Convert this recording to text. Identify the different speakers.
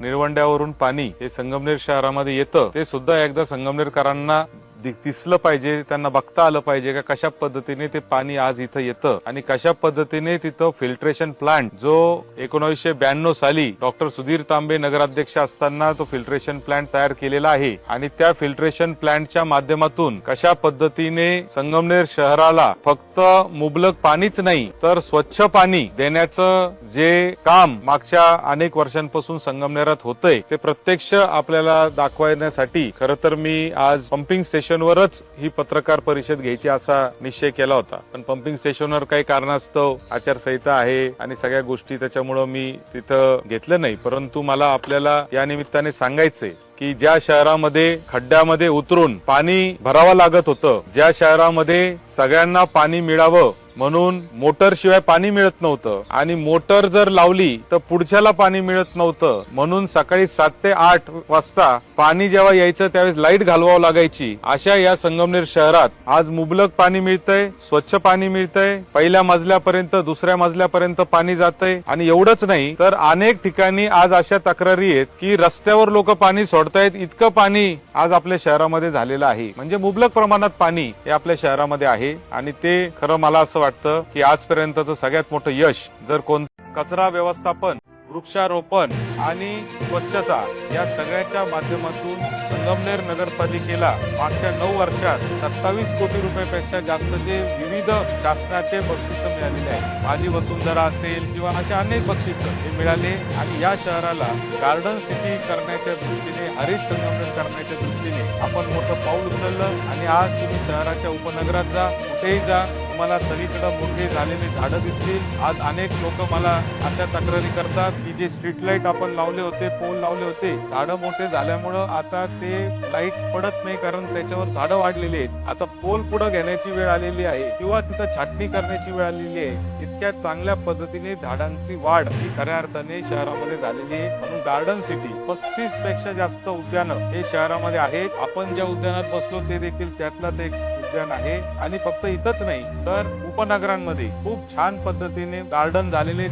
Speaker 1: निळवंड्यावरून पाणी हे संगमनेर शहरामध्ये येतं. ते सुद्धा एकदा संगमनेरकरांना दिसलं पाहिजे त्यांना बघता आलं पाहिजे का कशा पद्धतीने ते पाणी आज इथं येतं आणि कशा पद्धतीने तिथं फिल्ट्रेशन प्लांट जो एकोणीसशे ब्याण्णव साली डॉक्टर सुधीर तांबे नगराध्यक्ष असताना तो फिल्ट्रेशन प्लांट तयार केलेला आहे आणि त्या फिल्ट्रेशन प्लांटच्या माध्यमातून कशा पद्धतीने संगमनेर शहराला फक्त मुबलक पाणीच नाही तर स्वच्छ पाणी देण्याचं जे काम मागच्या अनेक वर्षांपासून संगमनेरात होतंय ते प्रत्यक्ष आपल्याला दाखवण्यासाठी खर तर मी आज पंपिंग स्टेशनवरच ही पत्रकार परिषद घ्यायची असा निश्चय केला होता. पण पंपिंग स्टेशनवर काही कारणास्तव आचारसंहिता आहे आणि सगळ्या गोष्टी त्याच्यामुळं मी तिथं घेतलं नाही. परंतु मला आपल्याला या निमित्ताने सांगायचंय की ज्या शहरामध्ये खड्ड्यामध्ये उतरून पाणी भरावं लागत होतं ज्या शहरामध्ये सगळ्यांना पाणी मिळावं म्हणून मोटर शिवाय पाणी मिळत नव्हतं आणि मोटर जर लावली तर पुढच्याला पाणी मिळत नव्हतं म्हणून सकाळी सात ते आठ वाजता पाणी जेव्हा यायचं त्यावेळेस लाइट घालवावं लागायची. अशा या संगमनेर शहरात आज मुबलक पाणी मिळतंय स्वच्छ पाणी मिळतंय. पहिल्या मजल्यापर्यंत दुसऱ्या मजल्यापर्यंत पाणी जातंय. आणि एवढंच नाही तर अनेक ठिकाणी आज अशा तक्रारी आहेत की रस्त्यावर लोक पाणी सोडतायत. इतकं पाणी आज आपल्या शहरामध्ये झालेलं आहे. म्हणजे मुबलक प्रमाणात पाणी हे आपल्या शहरामध्ये आहे. आणि ते खरं मला असं वाटतं की आजपर्यंतचं सगळ्यात मोठं यश जर कोण कचरा व्यवस्थापन वृक्षारोपण आणि स्वच्छता या सगळ्याच्या माध्यमातून संगमनेर नगरपालिकेला मागच्या नऊ वर्षात सत्तावीस कोटी रुपयापेक्षा जास्तचे विविध शासनाचे बक्षिस मिळालेले आहेत. माझी वसुंधरा असेल किंवा अशा अनेक बक्षिस हे मिळाले आणि या शहराला गार्डन सिटी करण्याच्या दृष्टीने हरित संगमनेर करण्याच्या दृष्टीने आपण मोठं पाऊल उचललं आणि आज तुम्ही शहराच्या उपनगरात जा कुठेही जा तुम्हाला सगळीकडं मोठे झालेले झाडं दिसतील. आज अनेक लोक मला अशा तक्रारी करतात की जे स्ट्रीट लाइट आपण लावले होते पोल लावले होते झाडं मोठे झाल्यामुळं आता ते लाइट पडत नाही कारण त्याच्यावर झाडं वाढलेली आहेत. आता पोल पुढे घेण्याची वेळ आलेली आहे किंवा तिथं छाटणी करण्याची वेळ आलेली आहे. इतक्या चांगल्या पद्धतीने झाडांची वाढ ही खऱ्या अर्थाने शहरामध्ये झालेली आहे. म्हणून गार्डन सिटी पस्तीसपेक्षा जास्त उद्यानं हे शहरामध्ये आहेत. आपण ज्या उद्यानात बसलो ते देखील त्यातलाच एक उद्यान आहे. आणि फक्त इथंच नाही तर उपनगरांमध्ये खूप छान पद्धतीने गार्डन झालेले